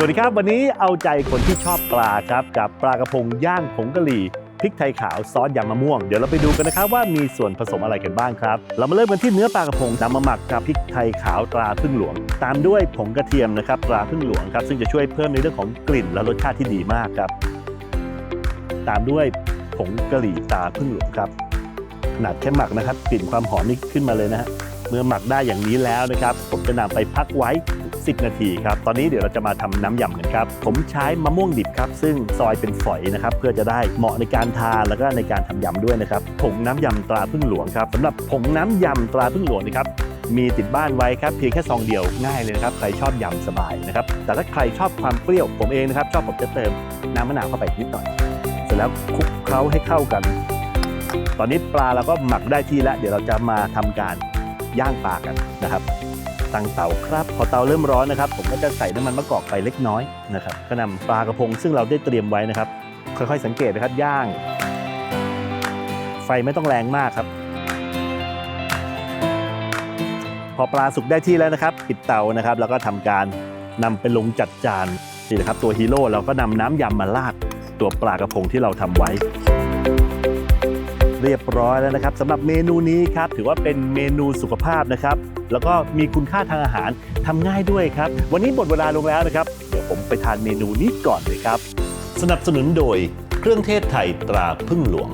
สวัสดีครับ วันนี้เอาใจคนที่ชอบปลาครับ กับปลากระพงย่างผงกะหรี่พริกไทยขาวซอสยำมะม่วง เดี๋ยวเราไปดูกันนะครับว่ามีส่วนผสมอะไรกันบ้างครับ เรามาเริ่มกันที่เนื้อปลากระพงนำมาหมักกับพริกไทยขาวตราพึ่งหลวง ตามด้วยผงกระเทียมนะครับตราพึ่งหลวงครับซึ่งจะช่วยเพิ่มในเรื่องของกลิ่นและรสชาติที่ดีมากครับ ตามด้วยผงกะหรี่ตราพึ่งหลวงครับขนาดแค่หมักนะครับกลิ่นความหอมนี่ขึ้นมาเลยนะฮะเมื่อหมักได้อย่างนี้แล้วนะครับ ผมจะนำไปพักไว้ 10 นาทีครับ ตอนนี้เดี๋ยวเราจะมาทำน้ำยำกันครับ ผมใช้มะม่วงดิบครับ ซึ่งซอยเป็นฝอยนะครับ เพื่อจะได้เหมาะในการทานแล้วก็ในการทำยำด้วยนะครับ ผงน้ำยำตราพึ่งหลวงครับสำหรับผงน้ำยำตราพึ่งหลวงนะครับมีติดบ้านไว้ครับเพียงแค่ซองเดียวง่ายเลยนะครับใครชอบยำสบายนะครับแต่ถ้าใครชอบความเปรี้ยวผมเองนะครับชอบผมจะเติมน้ำมะนาวเข้าไปนิดหน่อย เสร็จแล้วคลุกเคล้าให้เข้ากัน ตอนนี้ปลาเราก็หมักได้ที่แล้ว เดี๋ยวเราจะมาทำการย่างปลากันนะครับ ตั้งเตาครับ พอเตาเริ่มร้อนนะครับ ผมก็จะใส่น้ำมันมะกอกไปเล็กน้อยนะครับก็นำปลากระพงซึ่งเราได้เตรียมไว้นะครับ ค่อยๆสังเกตนะครับย่าง ไฟไม่ต้องแรงมากครับ พอปลาสุกได้ที่แล้วนะครับ ปิดเตานะครับ แล้วก็ทำการนำไปลงจัดจานนี่นะครับตัวฮีโร่เราก็นำน้ำยำมาราดตัวปลากระพงที่เราทำไว้ เรียบร้อยแล้วนะครับสำหรับเมนูนี้ครับถือว่าเป็นเมนูสุขภาพนะครับ แล้วก็มีคุณค่าทางอาหารทำง่ายด้วยครับ วันนี้หมดเวลาลงแล้วนะครับ เดี๋ยวผมไปทานเมนูนี้ก่อนเลยครับ สนับสนุนโดยเครื่องเทศไทยตราพึ่งหลวง